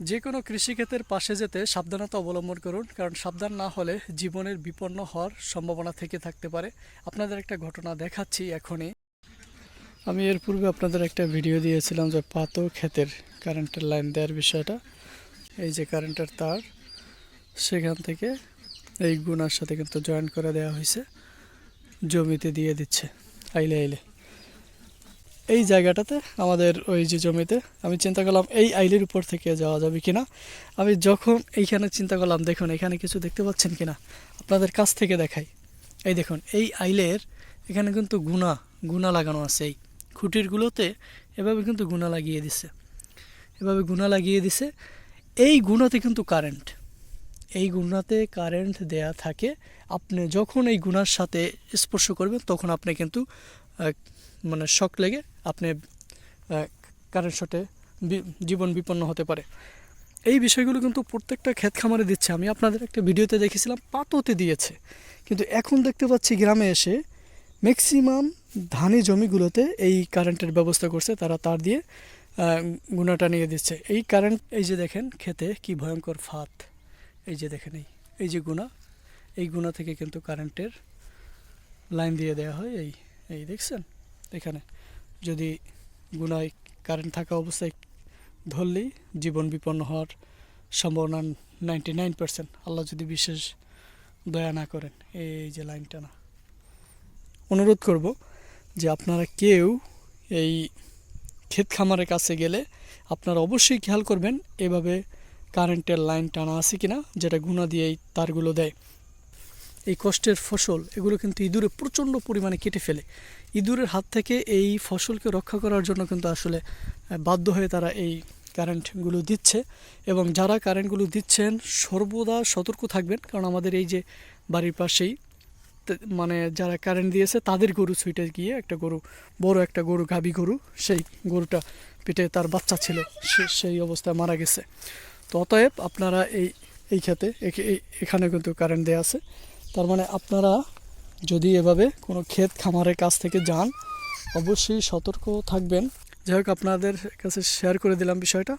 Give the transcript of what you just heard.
যে কোনো কৃষিক্ষেতের পাশে যেতে সাবধানতা অবলম্বন করুন, কারণ সাবধান না হলে জীবনের বিপন্ন হওয়ার সম্ভাবনা থেকে থাকতে পারে। আপনাদের একটা ঘটনা দেখাচ্ছি এখনই। আমি এর পূর্বে আপনাদের একটা ভিডিও দিয়েছিলাম যে পাতো ক্ষেতের কারেন্টের লাইন দেওয়ার বিষয়টা। এই যে কারেন্টের তার, সেখান থেকে এই গুণার সাথে কিন্তু জয়েন করে দেওয়া হয়েছে। জমিতে দিয়ে দিচ্ছে, আইলে আইলে। এই জায়গাটাতে, আমাদের ওই যে জমিতে, আমি চিন্তা করলাম এই আইলের উপর থেকে যাওয়া যাবে কিনা। আমি যখন এইখানে চিন্তা করলাম, দেখুন এখানে কিছু দেখতে পাচ্ছেন কিনা? আপনাদের কাছ থেকে দেখাই। এই দেখুন, এই আইলের এখানে কিন্তু গুণা গুণা লাগানো আছে এই খুঁটিরগুলোতে। এভাবে কিন্তু গুণা লাগিয়ে দিছে। এভাবে গুণা লাগিয়ে দিছে। এই গুণাতে কিন্তু কারেন্ট। এই গুণাতে কারেন্ট দেয়া থাকে, আপনি যখন এই গুণার সাথে স্পর্শ করবেন, তখন আপনি কিন্তু মানে শক লেগে আপনি কারেন্ট শটে জীবন বিপন্ন হতে পারে। এই বিষয়গুলো কিন্তু প্রত্যেকটা ক্ষেত খামারে দিচ্ছে। আমি আপনাদের একটা ভিডিওতে দেখেছিলাম, পাতোতে দিয়েছে। কিন্তু এখন দেখতে পাচ্ছি গ্রামে এসে ম্যাক্সিমাম ধানি জমিগুলোতে এই কারেন্টের ব্যবস্থা করছে, তারা তার দিয়ে গুণাটা নিয়ে দিচ্ছে। এই কারেন্ট এই যে দেখেন, খেতে কি ভয়ঙ্কর ফাঁদ। এই যে দেখেন এই এই যে গুণা, এই গুণা থেকে কিন্তু কারেন্টের লাইন দিয়ে দেওয়া হয়, এই এই দেখছেন? এখানে যদি গুণায় কারেন্ট থাকা অবস্থায় ধরলেই জীবন বিপন্ন হওয়ার সম্ভাবনা নাইনটি নাইন পার্সেন্ট আল্লাহ যদি বিশেষ দয়া না করেন, এই যে লাইনটা না। অনুরোধ করব যে আপনারা কেউ এই ক্ষেত খামারের কাছে গেলে আপনারা অবশ্যই খেয়াল করবেন, এভাবে কারেন্টের লাইন টানা আছে কিনা, যেটা গুণা দিয়ে এই তারগুলো দেয়। এই কষ্টের ফসল, এগুলো কিন্তু ইঁদুরে প্রচণ্ড পরিমাণে কেটে ফেলে। ইঁদুরের হাত থেকে এই ফসলকে রক্ষা করার জন্য কিন্তু আসলে বাধ্য হয়ে তারা এই কারেন্টগুলো দিচ্ছে। এবং যারা কারেন্টগুলো দিচ্ছেন, সর্বদা সতর্ক থাকবেন, কারণ আমাদের এই যে বাড়ির পাশেই মানে যারা কারেন্ট দিয়েছে, তাদের গরু ছুটে গিয়ে একটা গরু, বড় একটা গরু গাবি গরু, সেই গরুটা পেটে তার বাচ্চা ছিল সেই অবস্থায় মারা গেছে। তো অতএব আপনারা এই এই খেতে এখানে কিন্তু কারেন্ট দেওয়া আছে। তার মানে আপনারা যদি এভাবে কোনো ক্ষেত খামারের কাছ থেকে যান, অবশ্যই সতর্ক থাকবেন। যাই আপনাদের কাছে শেয়ার করে দিলাম বিষয়টা।